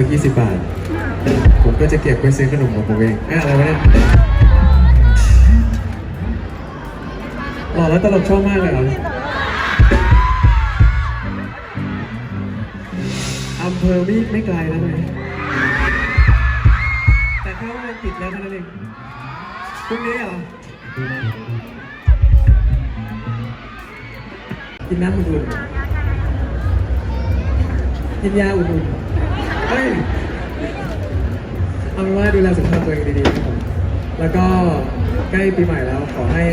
ัก20บาท ผมก็จะเก็บไปซื้อขนมของผมเองเอ๊ะอะไรวะเนี่ยหล่อแล้วตลกชอบมากเลยเหรออำเภอไม่ไม่ไกลแล้วไหมแต่แค่ว่าปิดแล้วเท่านั้นเองพรุ่งนี้เหรอ กินน้ำอุ่นๆกินยาอุ่นๆ เฮ้ยเอาเป็นว่าดูแลสุขภาพตัวเองดีๆครับผมแล้วก็ใกล้ปีใหม่แล้วขอให้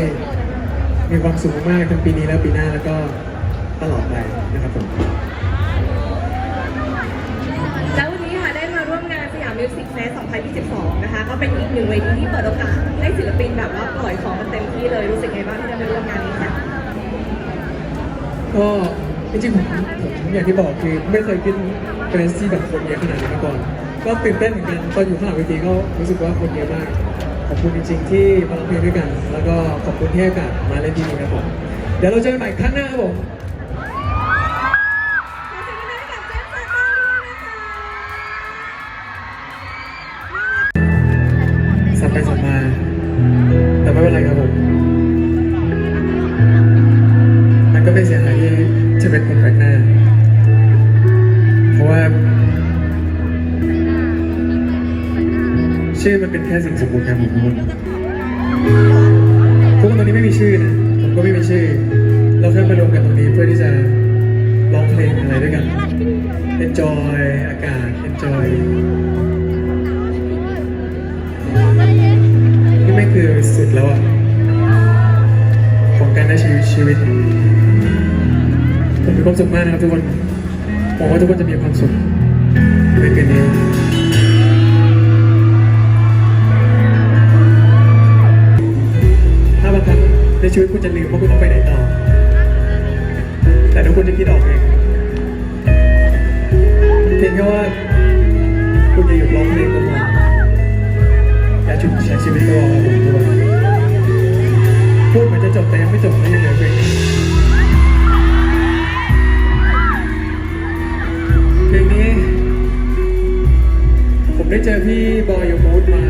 มีความสุขมากๆทั้งปีนี้และปีหน้าแล้วก็ตลอดไปนะครับผมแล้ววันนี้ค่ะได้มาร่วมงานสยามมิวสิกเฟส2022 นะคะ ก็เป็นอีกหนึ่งเวทีที่เปิดโอกาสให้ศิลปินแบบว่าปล่อยของกันเต็มที่เลยรู้สึกไงบ้างที่ได้มาร่วมงานนี้ค่ะก็ จริงๆผมผมอย่างที่บอกคือไม่เคยขึ้นเฟสที่แบบคนเยอะขนาดนี้มาก่อน ก็ตื่นเต้นเหมือนกันตอนอยู่ข้างหลังเวทีก็รู้สึกว่าคนเยอะมาก ขอบคุณจริง ๆ ที่มาร้องเพลงด้วยกัน แล้วก็ขอบคุณที่ให้โอกาสมาเล่นที่นี่ครับผมเดี๋ยวเราเจอกันใหม่ครั้งหน้าครับผมสับไปสับมา แต่ไม่เป็นไรครับผม ชื่อมันเป็นแค่สิ่งสมมติครับผมทุกคนพวกคนตรงนี้ไม่มีชื่อนะผมก็ไม่มีชื่อ เราแค่มารวมกันตรงนี้เพื่อที่จะร้องเพลงอะไรด้วยกัน enjoy อากาศ enjoy นี่ไม่คือสุดแล้วอะของการได้ชีวิตชีวิตผมมีความสุขมากนะครับทุกคนหวังว่าทุกคนจะมีความสุขในคืนนี้ ในชีวิตคุณจะลืมว่าคุณต้องไปไหนต่อ แต่ทุกคนจะคิดออกเองเพียงแค่ว่า คุณจะหยุดร้องเพลงก็พอและชุดใช้ชีวิตตัวของผมด้วยพูดเหมือนจะจบแต่ยังไม่จบนะยังเหลือเพลงนี้เพลงนี้ ผมได้เจอพี่บอยยมูดมา